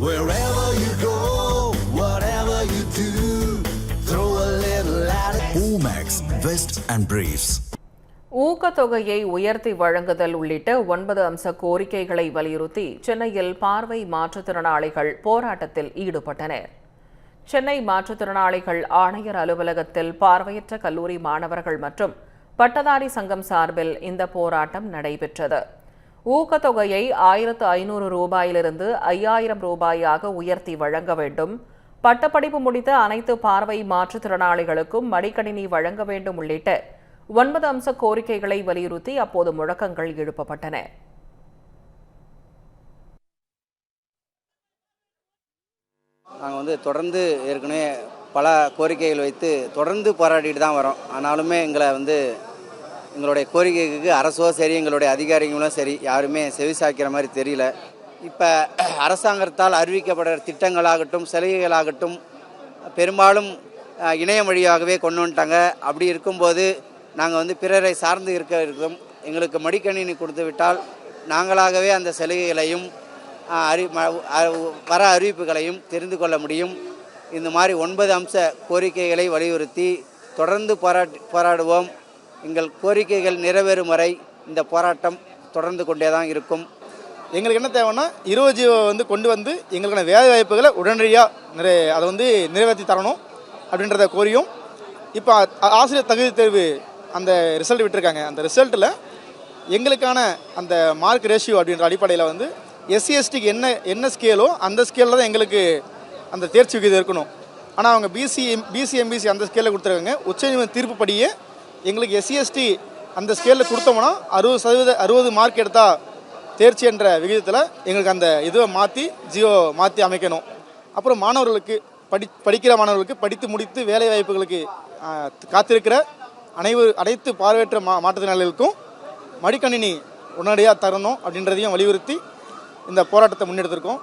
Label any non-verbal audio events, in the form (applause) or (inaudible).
Wherever you go, whatever you do, throw a little at it. Omax, Vest and Briefs. ஊக்கத்தொகையை உயர்த்தி வழங்குதல் உள்ளிட்ட ஒன்பது அம்ச கோரிக்கைகளை வலியுறுத்தி சென்னையில் பார்வை மாற்றுத்திறனாளிகள் போராட்டத்தில் ஈடுபட்டனர் சென்னை மாற்றுத்திறனாளிகள் ஆணையர் அலுவலகத்தில் பார்வையற்ற கல்லூரி மாணவர்கள் மற்றும் பட்டதாரி சங்கம் சார்பில் இந்த போராட்டம் நடைபெற்றது ஊக்கத்தொகையை ஆயிரத்து ஐநூறு ரூபாயிலிருந்து ஐயாயிரம் ரூபாயாக உயர்த்தி வழங்க வேண்டும். பட்டப்படிப்பு முடித்த அனைத்து பார்வை மாற்றுத்திறனாளிகளுக்கும் மடிக்கணினி வழங்க வேண்டும் உள்ளிட்ட ஒன்பது அம்ச கோரிக்கைகளை வலியுறுத்தி அப்போது முழக்கங்கள் எழுப்பப்பட்டன. நாங்கள் வந்து தொடர்ந்து ஏற்கனவே பல கோரிக்கைகள் வைத்து தொடர்ந்து போராடிட்டு தான் வரோம். ஆனாலுமே எங்களை வந்து எங்களுடைய கோரிக்கைக்கு அரசோ சரி எங்களுடைய அதிகாரிகளும் சரி யாருமே செவிசாய்க்கிற மாதிரி தெரியல. இப்போ (clears throat) அரசாங்கத்தால் அறிவிக்கப்படுற திட்டங்களாகட்டும் சலுகைகளாகட்டும் பெரும்பாலும் இணைய இணையம் வழியாகவே கொண்டு வந்துட்டாங்க. அப்படி இருக்கும்போது நாங்கள் வந்து பிறரை சார்ந்து இருக்க இருக்கோம். எங்களுக்கு மடிக்கணினி கொடுத்து விட்டால் நாங்களாகவே அந்த சலுகைகளையும் அறி வர அறிவிப்புகளையும் தெரிந்து கொள்ள முடியும். இந்த மாதிரி ஒன்பது அம்ச கோரிக்கைகளை வலியுறுத்தி தொடர்ந்து போராட் போராடுவோம். எங்கள் கோரிக்கைகள் நிறைவேறும் வரை இந்த போராட்டம் தொடர்ந்து கொண்டே தான் இருக்கும். எங்களுக்கு என்ன தேவைன்னா இருபது ஜீவோ வந்து கொண்டு வந்து எங்களுக்கான வேலை வாய்ப்புகளை உடனடியாக நிறை அதை வந்து நிறைவேற்றி தரணும் அப்படின்றத கோரியும். இப்போ ஆசிரியர் தகுதி தேர்வு அந்த ரிசல்ட் விட்டுருக்காங்க. அந்த ரிசல்ட்டில் எங்களுக்கான அந்த மார்க் ரேஷியோ அப்படின்ற அடிப்படையில் வந்து எஸ்சி எஸ்டிக்கு என்ன என்ன ஸ்கேலோ அந்த ஸ்கேலில் தான் எங்களுக்கு அந்த தேர்ச்சி விகிதம் இருக்கணும். ஆனால் அவங்க பிசி பிசி எம்பிசி அந்த ஸ்கேலில் கொடுத்துருக்காங்க. உச்சநீதிமன்ற தீர்ப்புப்படியே எங்களுக்கு எஸ்சிஎஸ்டி அந்த ஸ்கேலில் கொடுத்தோம்னா அறுபது சதவீத அறுபது மார்க் எடுத்தால் தேர்ச்சி என்ற விகிதத்தில் எங்களுக்கு அந்த இதுவை மாற்றி ஜியோ மாற்றி அமைக்கணும். அப்புறம் மாணவர்களுக்கு படி படிக்கிற மாணவர்களுக்கு படித்து முடித்து வேலை வாய்ப்புகளுக்கு காத்திருக்கிற அனைவரு அனைத்து பார்வையற்ற மா மாற்றுத்திறனாளிகளுக்கும் மடிக்கணினி உடனடியாக தரணும் அப்படின்றதையும் வலியுறுத்தி இந்த போராட்டத்தை முன்னெடுத்திருக்கோம்.